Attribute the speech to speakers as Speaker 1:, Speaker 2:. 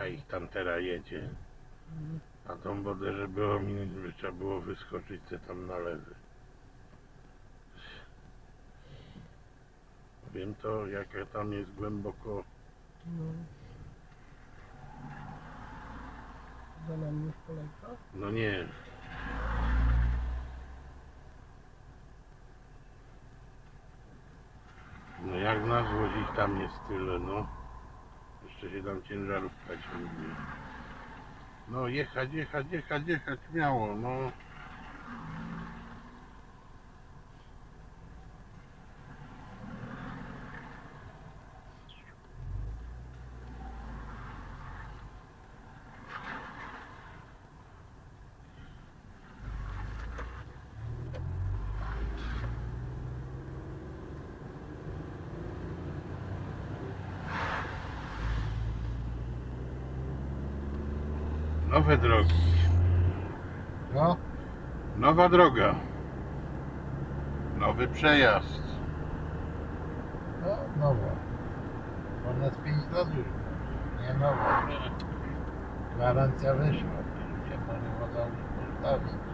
Speaker 1: a ich tam teraz jedzie. A tą wodę, żeby ominąć, by trzeba było wyskoczyć te tam na lewy. Wiem to, jaka tam jest głęboko.
Speaker 2: No. Za nami już kolejka?
Speaker 1: No nie. No jak nas wozi tam jest tyle, no. Jeszcze się tam ciężarówka ciągnie. No jechać, jechać, jechać, jechać miało, no. Nowe drogi.
Speaker 3: No,
Speaker 1: Nowa droga. Nowy przejazd.
Speaker 3: no, nowa. Ponad 5 lat już. Nie nowa. Gwarancja wyszła. Nie może woda już.